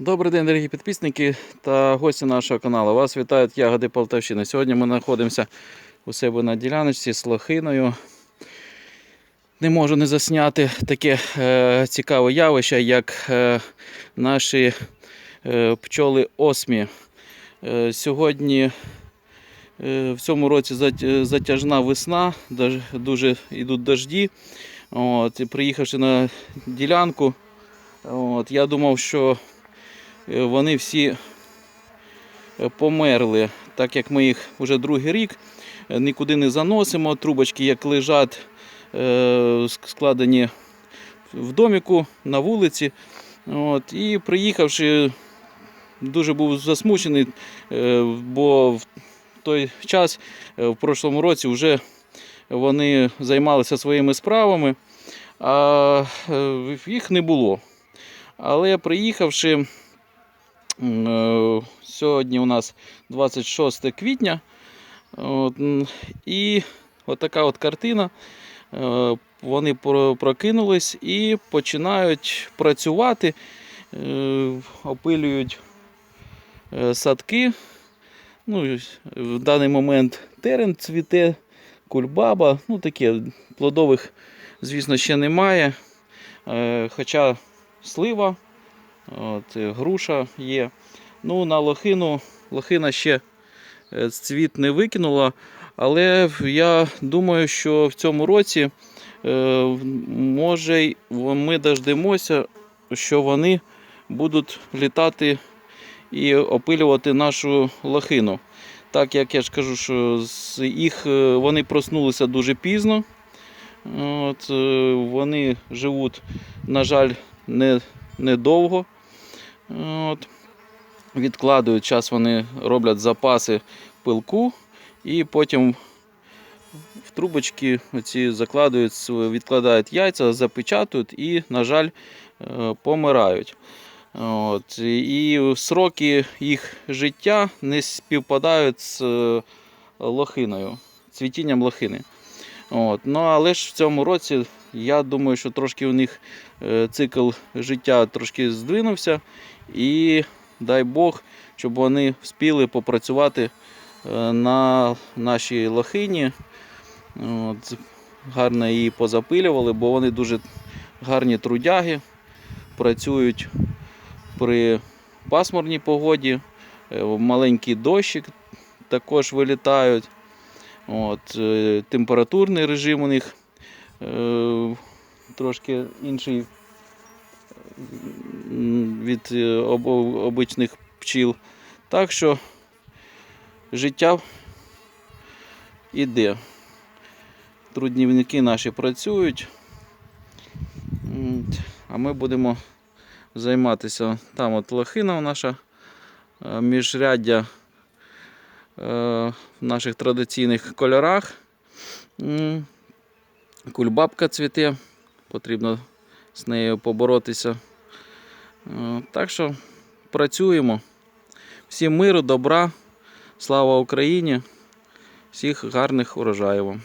Добрий день, дорогі підписники та гості нашого каналу. Вас вітають ягоди Полтавщини. Сьогодні ми знаходимося у себе на діляночці з лохиною. Не можу не засняти таке е, цікаве явище, як е, наші е, пчоли осмі. Е, сьогодні е, в цьому році затяжна весна, дуже йдуть дожді. От, приїхавши на ділянку, от, я думав, що е, вони всі е, померли, так як ми їх вже другий рік е, нікуди не заносимо. Трубочки, як лежать, е, складені в доміку на вулиці. От, і приїхавши, дуже був засмучений, е, бо в той час, е, в прошлому році, вже вони займалися своїми справами, а е, їх не було. Але приїхавши, е, сьогодні у нас 26 квітня, і отака от картина. Е, Вони прокинулись і починають працювати, е, опилюють е, садки. Ну, в даний момент терен цвіте, кульбаба, ну таке плодових, звісно, ще немає. Е, Хоча слива, от, е, груша є. Ну, на лохину, лохина ще е, цвіт не викинула, але я думаю, що в цьому році е, може ми дождемося, що вони будуть літати і опилювати нашу лохину. Так як я ж кажу, що з їх вони проснулися дуже пізно. От, вони живуть, на жаль, не, недовго. От, відкладають час, вони роблять запаси пилку і потім в трубочки оці закладають, св- відкладають яйця, запечатують і, на жаль, е, помирають. От, і сроки їх життя не співпадають з е, лохиною, цвітінням лохини. От. Ну, але ж в цьому році я думаю, що трошки у них е, цикл життя трошки здвинувся. І дай Бог, щоб вони вспіли попрацювати е, на нашій лохині. От. Гарно її позапилювали, бо вони дуже гарні трудяги, працюють при пасмурній погоді, е, маленький дощик також вилітають. От, температурний режим у них трошки інший від е, обичних пчіл. Так що життя іде. Труднівники наші працюють. А ми будемо займатися. Там от лохина наша е, міжряддя е, в наших традиційних кольорах. Кульбабка цвіте, потрібно з нею поборотися. Е, Так що працюємо. Всім миру, добра, слава Україні, всіх гарних урожаїв вам.